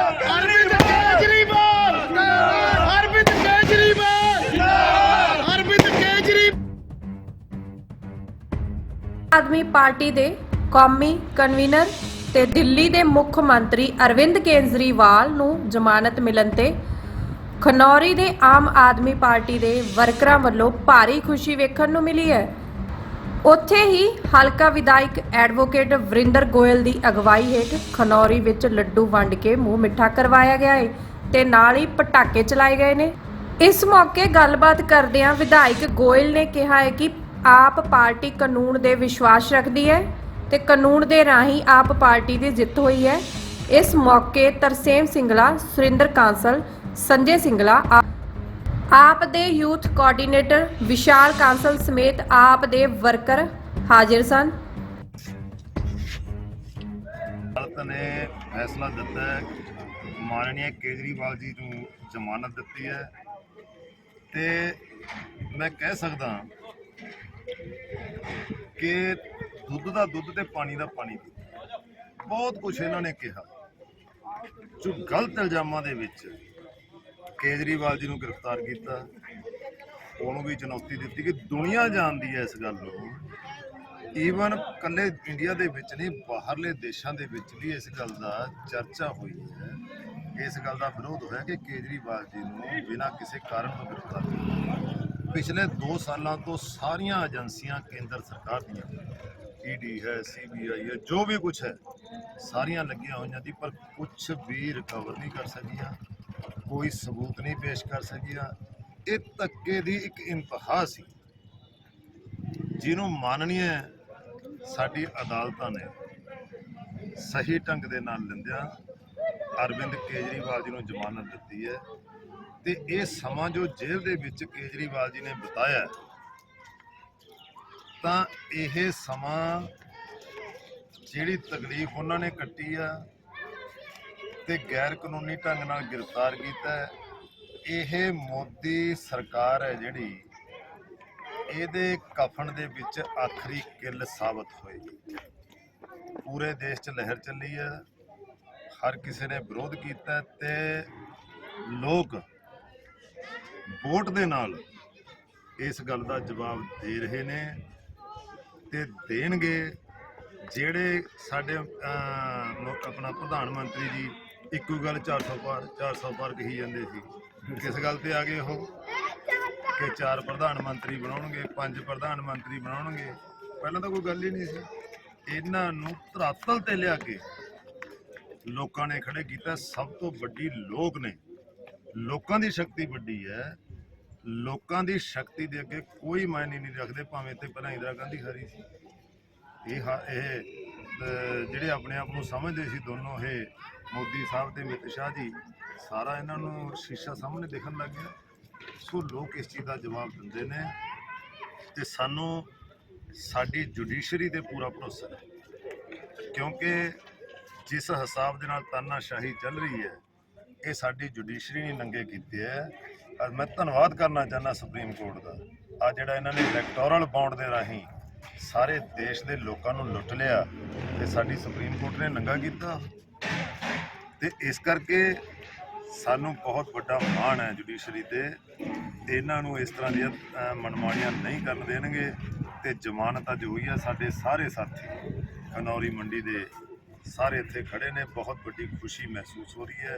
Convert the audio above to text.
Arvind Aadmi party ਦੇ ਕੌਮੀ convener ਤੇ ਦਿੱਲੀ ਦੇ ਮੁੱਖ ਮੰਤਰੀ ਅਰਵਿੰਦ ਕੇਜਰੀਵਾਲ ਨੂੰ ਜ਼ਮਾਨਤ ਮਿਲਣ ਤੇ ਖਨੌਰੀ ਦੇ ਆਮ ਆਦਮੀ ਪਾਰਟੀ ਦੇ ਵਰਕਰਾਂ ਵੱਲੋਂ ਭਾਰੀ ਖੁਸ਼ੀ ਵੇਖਣ ਨੂੰ ਮਿਲੀ ਹੈ। ਉੱਥੇ ਹੀ ਹਲਕਾ ਵਿਧਾਇਕ ਐਡਵੋਕੇਟ ਵਰਿੰਦਰ ਗੋਇਲ ਦੀ ਅਗਵਾਈ ਹੇਠ ਖਨੌਰੀ ਵਿੱਚ ਲੱਡੂ ਵੰਡ ਕੇ ਮੂੰਹ ਮਿੱਠਾ ਕਰਵਾਇਆ ਗਿਆ ਹੈ ਤੇ ਨਾਲ ਹੀ ਪਟਾਕੇ ਚਲਾਏ ਗਏ ਨੇ। ਇਸ ਮੌਕੇ ਗੱਲਬਾਤ ਕਰਦਿਆਂ ਵਿਧਾਇਕ ਗੋਇਲ ਨੇ ਕਿਹਾ ਹੈ ਕਿ ਆਪ ਪਾਰਟੀ ਕਾਨੂੰਨ ਦੇ ਵਿਸ਼ਵਾਸ ਰੱਖਦੀ ਹੈ ਤੇ ਕਾਨੂੰਨ ਦੇ ਰਾਹੀਂ ਆਪ ਪਾਰਟੀ ਦੀ ਜਿੱਤ ਹੋਈ ਹੈ ਇਸ ਮੌਕੇ ਤਰਸੇਮ ਸਿੰਗਲਾ, ਸੁਰਿੰਦਰ ਕਾਂਸਲ, ਸੰਜੇ ਸਿੰਗਲਾ ਆਪ ਦੇ ਯੂਥ ਕੋਆਰਡੀਨੇਟਰ ਵਿਸ਼ਾਲ ਕਾਂਸਲ ਸਮੇਤ ਆਪ ਦੇ ਵਰਕਰ ਹਾਜ਼ਰ ਸਨ। ਅਦਾਲਤ ਨੇ ਫੈਸਲਾ ਦਿੱਤਾ ਹੈ ਮਾਨਨੀय ਕੇਜਰੀਵਾਲ ਜੀ ਨੂੰ ਜ਼ਮਾਨਤ ਦਿੱਤੀ ਹੈ ਤੇ ਮੈਂ ਕਹਿ ਸਕਦਾ ਕਿ ਦੁੱਧ ਦਾ ਦੁੱਧ ਤੇ ਪਾਣੀ ਦਾ ਪਾਣੀ ਬਹੁਤ ਕੁਝ ਇਹਨਾਂ ਨੇ ਕਿਹਾ। ਜੋ ਗਲਤ ਇਲਜ਼ਾਮਾਂ ਦੇ ਵਿੱਚ ਕੇਜਰੀਵਾਲ ਜੀ ਨੂੰ ਗ੍ਰਿਫਤਾਰ ਕੀਤਾ। ਉਹਨੂੰ ਵੀ ਚੁਣੌਤੀ ਦਿੱਤੀ ਕਿ ਦੁਨੀਆ ਜਾਣਦੀ ਹੈ ਇਸ ਗੱਲ ਨੂੰ। ਈਵਨ ਕੱਲੇ ਇੰਡੀਆ ਦੇ ਵਿੱਚ ਨਹੀਂ, ਬਾਹਰਲੇ ਦੇਸ਼ਾਂ ਦੇ ਵਿੱਚ ਵੀ ਇਸ ਗੱਲ ਦਾ ਚਰਚਾ ਹੋਈ ਹੈ। ਇਸ ਗੱਲ ਦਾ ਵਿਰੋਧ ਹੋਇਆ ਕਿ ਕੇਜਰੀਵਾਲ ਜੀ ਨੂੰ ਬਿਨਾਂ ਕਿਸੇ ਕਾਰਨ ਤੋਂ ਗ੍ਰਿਫਤਾਰ ਕੀਤਾ। ਪਿਛਲੇ 2 ਸਾਲਾਂ ਤੋਂ ਸਾਰੀਆਂ ਏਜੰਸੀਆਂ, ਕੇਂਦਰ ਸਰਕਾਰ ਦੀਆਂ ਈਡੀ ਹੈ ਸੀਬੀਆਈ ਹੈ, ਜੋ ਵੀ ਕੁਝ ਹੈ, ਸਾਰੀਆਂ ਲੱਗੀਆਂ ਹੋਈਆਂ ਸੀ ਪਰ ਕੁਝ ਵੀ ਰਿਕਵਰ ਨਹੀਂ ਕਰ ਸਕੀਆਂ। ਕੋਈ ਸਬੂਤ ਨਹੀਂ ਪੇਸ਼ ਕਰ ਸਕੀਆਂ। ਇਹ ਧੱਕੇ ਦੀ ਇੱਕ ਇੰਤਹਾ ਸੀ। ਜਿਹਨੂੰ ਮਾਨਣੀਏ ਸਾਡੀ ਅਦਾਲਤਾਂ ਨੇ ਸਹੀ ਢੰਗ ਦੇ ਨਾਲ ਲਿੰਦਿਆ ਅਰਵਿੰਦ ਕੇਜਰੀਵਾਲ ਜੀ ਨੂੰ ਜ਼ਮਾਨਤ ਦਿੱਤੀ ਹੈ ਤੇ ਇਹ ਸਮਾਂ ਜੋ ਜੇਲ੍ਹ ਦੇ ਵਿੱਚ ਕੇਜਰੀਵਾਲ ਜੀ ਨੇ ਬਿਤਾਇਆ, ਤਾਂ ਇਹ ਸਮਾਂ ਜਿਹੜੀ ਤਕਲੀਫ ਉਹਨਾਂ ਨੇ ਕੱਟੀ ਆ ਤੇ ਗੈਰ ਕਾਨੂੰਨੀ ਢੰਗ ਨਾਲ ਗ੍ਰਿਫਤਾਰ ਕੀਤਾ ਹੈ, ਇਹ ਮੋਦੀ ਸਰਕਾਰ ਹੈ ਜਿਹੜੀ ਇਹਦੇ ਕਫਨ ਦੇ ਵਿੱਚ ਆਖਰੀ ਕਿੱਲ ਸਾਬਤ ਹੋਏਗੀ ਪੂਰੇ ਦੇਸ਼ 'ਚ ਲਹਿਰ ਚੱਲੀ ਹੈ। ਹਰ ਕਿਸੇ ਨੇ ਵਿਰੋਧ ਕੀਤਾ ਹੈ ਤੇ ਲੋਕ ਵੋਟ ਦੇ ਨਾਲ ਇਸ ਗੱਲ ਦਾ ਜਵਾਬ ਦੇ ਰਹੇ ਨੇ ਤੇ ਦੇਣਗੇ ਜਿਹੜੇ ਸਾਡੇ ਆਪਣਾ ਪ੍ਰਧਾਨ ਮੰਤਰੀ ਜੀ ਇੱਕੋ ਗੱਲ 400 ਪਾਰ 400 ਪਾਰ ਕਹੀ ਜਾਂਦੇ ਸੀ। ਕਿਸ ਗੱਲ ਤੇ ਆ ਗਏ ਉਹ? ਕਿ ਚਾਰ ਪ੍ਰਧਾਨ ਮੰਤਰੀ ਬਣਾਉਣਗੇ, ਪੰਜ ਪ੍ਰਧਾਨ ਮੰਤਰੀ ਬਣਾਉਣਗੇ। ਪਹਿਲਾਂ ਤਾਂ ਕੋਈ ਗੱਲ ਹੀ ਨਹੀਂ ਸੀ। ਇਹਨਾਂ ਨੂੰ ਧਰਾਤਲ ਤੇ ਲਿਆ ਕੇ ਲੋਕਾਂ ਨੇ ਖੜੇ ਕੀਤਾ। ਸਭ ਤੋਂ ਵੱਡੀ ਲੋਕ ਨੇ। ਲੋਕਾਂ ਦੀ ਸ਼ਕਤੀ ਵੱਡੀ ਹੈ। ਲੋਕਾਂ ਦੀ ਸ਼ਕਤੀ ਦੇ ਅੱਗੇ ਕੋਈ ਮਾਇਨੇ ਨਹੀਂ ਰੱਖਦੇ, ਭਾਵੇਂ ਤੇ ਪਹਿਲਾਂ ਇੰਦਰਾ ਗਾਂਧੀ ਖਰੀ ਸੀ। ਇਹ ਹਾ- ਇਹ ਜਿਹੜੇ ਆਪਣੇ ਆਪ ਨੂੰ ਸਮਝਦੇ ਸੀ ਦੋਨੋਂ, ਇਹ ਮੋਦੀ ਸਾਹਿਬ ਤੇ ਅਮਿਤ ਸ਼ਾਹ ਜੀ, ਸਾਰਾ ਇਹਨਾਂ ਨੂੰ ਸ਼ੀਸ਼ਾ ਸਾਹਮਣੇ ਦੇਖਣ ਲੱਗ ਗਿਆ। ਸੋ ਲੋਕ ਇਸ ਚੀਜ਼ ਦਾ ਜਵਾਬ ਦਿੰਦੇ ਨੇ ਤੇ ਸਾਨੂੰ ਸਾਡੀ ਜੁਡੀਸ਼ਰੀ ਤੇ ਪੂਰਾ ਭਰੋਸਾ ਹੈ। ਕਿਉਂਕਿ ਜਿਸ ਹਿਸਾਬ ਦੇ ਨਾਲ ਤਾਨਾਸ਼ਾਹੀ ਚੱਲ ਰਹੀ ਹੈ, ਇਹ ਸਾਡੀ ਜੁਡੀਸ਼ਰੀ ਨੇ ਨੰਗੇ ਕੀਤੇ ਹੈ। ਅੱਜ ਮੈਂ ਧੰਨਵਾਦ ਕਰਨਾ ਚਾਹੁੰਦਾ ਸੁਪਰੀਮ ਕੋਰਟ ਦਾ। ਆ ਜਿਹੜਾ ਇਹਨਾਂ ਨੇ ਇਲੈਕਟੋਰਲ ਬੌਂਡ ਦੇ ਰਾਹੀਂ ਸਾਰੇ ਦੇਸ਼ ਦੇ ਲੋਕਾਂ ਨੂੰ ਲੁੱਟ ਲਿਆ ਤੇ ਸਾਡੀ ਸੁਪਰੀਮ ਕੋਰਟ ਨੇ ਨੰਗਾ ਕੀਤਾ। ਤੇ ਇਸ ਕਰਕੇ ਸਾਨੂੰ ਬਹੁਤ ਵੱਡਾ ਮਾਣ ਹੈ ਜੁਡੀਸ਼ਰੀ ਤੇ। ਇਹਨਾਂ ਨੂੰ ਇਸ ਤਰ੍ਹਾਂ ਦੀਆਂ ਅਹ, ਮਨਮਾਨੀਆਂ ਨਹੀਂ ਕਰਨ ਦੇਣਗੇ ਤੇ ਜ਼ਮਾਨਤ ਅੱਜ ਹੋਈ ਹੈ ਸਾਡੇ ਸਾਰੇ ਸਾਥੀ। ਖਨੌਰੀ ਮੰਡੀ ਦੇ ਸਾਰੇ ਇੱਥੇ ਖੜੇ ਨੇ ਬਹੁਤ ਵੱਡੀ ਖੁਸ਼ੀ ਮਹਿਸੂਸ ਹੋ ਰਹੀ ਹੈ।